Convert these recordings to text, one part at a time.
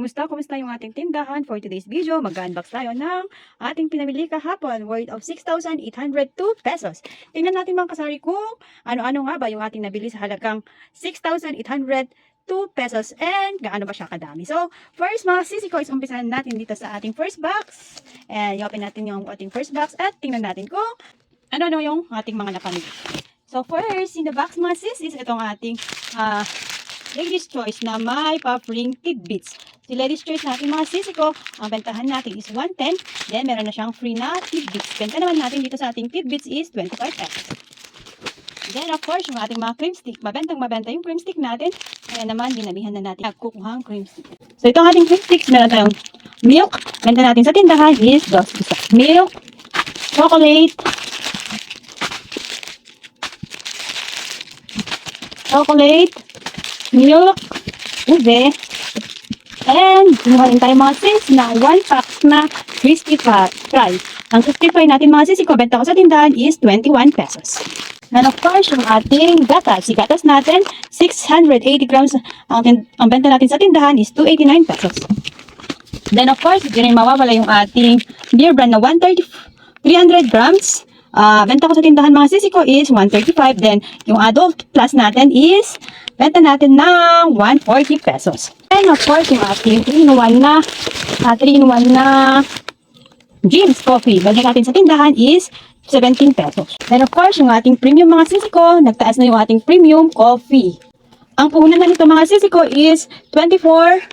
Kumusta? Kumusta yung ating tindahan? For today's video, mag-unbox tayo ng ating pinamili kahapon worth of 6,802 pesos. Tingnan natin mga kasari kung ano-ano nga ba yung ating nabili sa halagang 6,802 pesos and gaano ba siya kadami. So, first mga sisi ko is umpisahan natin dito sa ating first box. And i-open natin yung ating first box at tingnan natin kung ano-ano yung ating mga napamili. So, first in the box mga sis is itong ating ah, Ladies Choice na may pa-free tidbits. Si Ladies Choice natin mga sisi ko, ang bentahan natin is 110. Then, meron na siyang free na tidbits. Benta naman natin dito sa ating tidbits is 25 pesos. Then, of course, yung ating mga cream stick. Mabentang mabenta yung cream stick natin. Kaya naman, dinabihan na natin nagkukuhang cream stick. So, itong ating cream sticks, meron tayong milk. Benta natin sa tindahan is 2 isa. Milk, chocolate, chocolate, milk, ube, and kumuha tayo mga sis na 1 pack na crispy fry. Ang crispy fry natin mga sis, benta ko sa tindahan is 21 pesos. And of course, yung ating gatas. Si gatas natin, 680 grams. Ang, ang benta natin sa tindahan is 289 pesos. Then of course, hindi rin mawawala yung ating beer brand na 130, 300 grams. Ah, benta ko sa tindahan mga sisi ko is 135. Then, yung adult plus natin is benta natin ng 140 pesos. And of course, yung ating 3-in-1 na, ah, 3-in-1 na Jim's Coffee. Benta natin sa tindahan is 17 pesos. Then of course, yung ating premium mga sisi ko, nagtaas na yung ating premium coffee. Ang puhunan na nito mga sisi ko is 24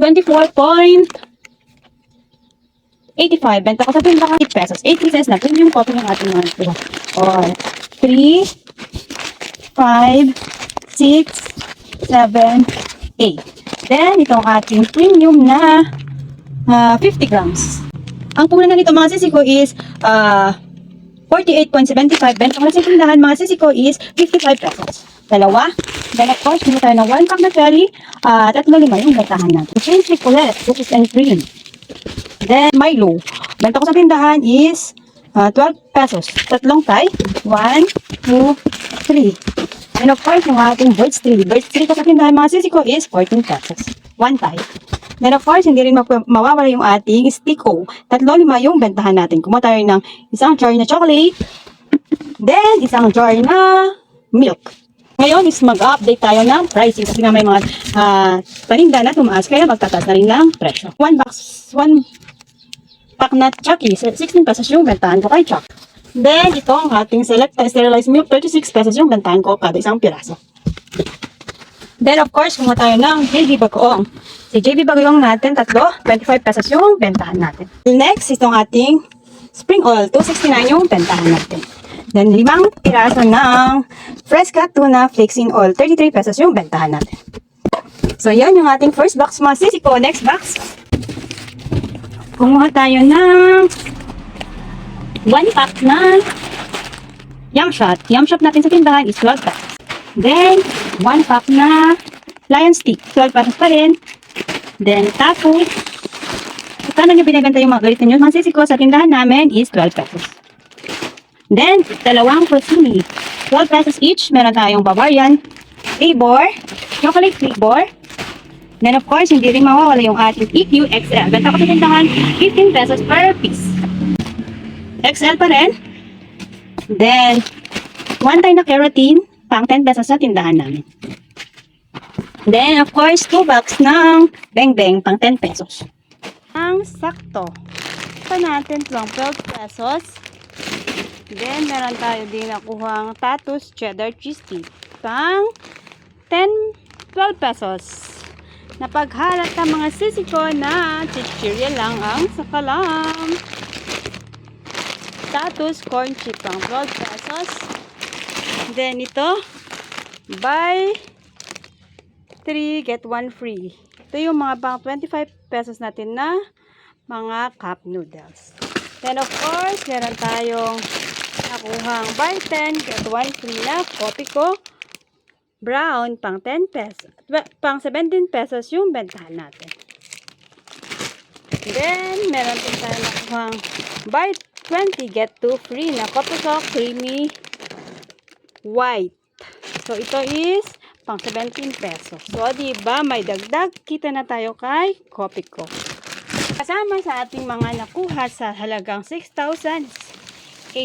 24.85. Benta ko sa tindahan 8 pesos. 8 pieces na premium coffee ng ating mga ito. Or 3, 5, 6, 7, 8. Then, itong ating premium na ah, 50 grams. Ang puhunan na nito mga sisi ko is ah 48.75. Benta ko na sa tindahan mga sisi ko is 55 pesos. Dalawa. Then of course, dito tayo ng 1 pack na cherry. Ah, tatlo lima yung bentahan natin. Change ulit. Cookies and cream. Then Milo. Benta ko sa tindahan is ah, 12 pesos. Tatlong tay. 1, 2, 3. And of course, yung ating birds tree. Birds tree sa tindahan mga sisi ko is 14 pesos. One tay. Then of course, hindi rin mawawala yung ating Stico. Tatlo lima yung bentahan natin. Kumuha tayo ng isang jar na chocolate. Then, isang jar na milk. Ngayon is mag-update tayo ng pricing kasi nga may mga ah, paninda na tumaas kaya magtataas na rin ng presyo. One box, one pack na Chucky, 16 pesos yung bentahan ko kay Chuck. Then, ito ang ating select sterilized milk, 36 pesos yung bentahan ko kada isang piraso. Then, of course, kumuha tayo ng JB Bagoong. Si JB Bagoong natin, tatlo, 25 pesos yung bentahan natin. Next, itong ating spring oil, 269 yung bentahan natin. Then, limang piraso ng Fresca Tuna Flakes in Oil, 33 pesos yung bentahan natin. So, yan yung ating first box mga sisi ko. Next box, kumuha tayo ng one pack na Yum Shot. Yum Shot natin sa tindahan is 12 pesos. Then, one pack na Lion Stick. 12 pesos pa rin. Then, tapos, kano nyo binaganta yung mga galit ninyo? Mga sisi ko sa tindahan namin is 12 pesos. Then, dalawang Frosini. 12 pesos each. Meron tayong Bavarian, Flavor, Chocolate Flavor. Then, of course, hindi rin mawawala yung ating EQ XL. Benta ko sa tindahan, 15 pesos per piece. XL pa rin. Then, one time na keratin, pang 10 pesos sa tindahan namin. Then, of course, two box ng Beng Beng, pang 10 pesos. Ang sakto. Ito natin pang 12 pesos. Then, meron tayo din nakuhang Tatus Cheddar Cheese Stick. Pang 10, 12 pesos. Napaghalat ng mga sisi na chichirya lang ang sakalam. Tatus corn chip pang 12 pesos. Then, ito, buy 3, get 1 free. Ito yung mga pang 25 pesos natin na mga cup noodles. Then of course, meron tayong nakuhang buy 10, get 1 free na kopi ko. Brown, pang 10 pesos. Pang 17 pesos yung bentahan natin. Then, meron din tayo nakuhang buy 20, get 2 free na kopi ko creamy white. So, ito is pang 17 pesos. So, di ba may dagdag kita na tayo kay Kopi ko. Kasama sa ating mga nakuha sa halagang 6,802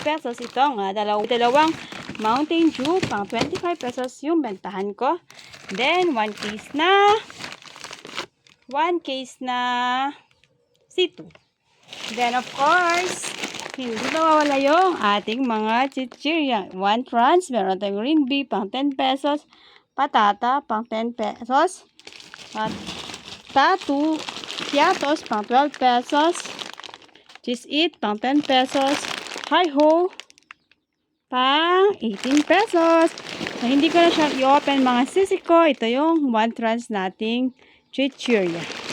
pesos ito nga dalaw dalawang Mountain Dew pang 25 pesos yung bentahan ko. Then, one case na one case na C2. Then, of course, hindi mawawala yung ating mga chichirya. One trans, meron tayong green bee pang 10 pesos, patata pang 10 pesos, at tatu, piatos pang 12 pesos, cheese it pang 10 pesos, hi ho pang 18 pesos. So, hindi ko na siya i-open mga sisi ko. Ito yung one trans nating chichirya.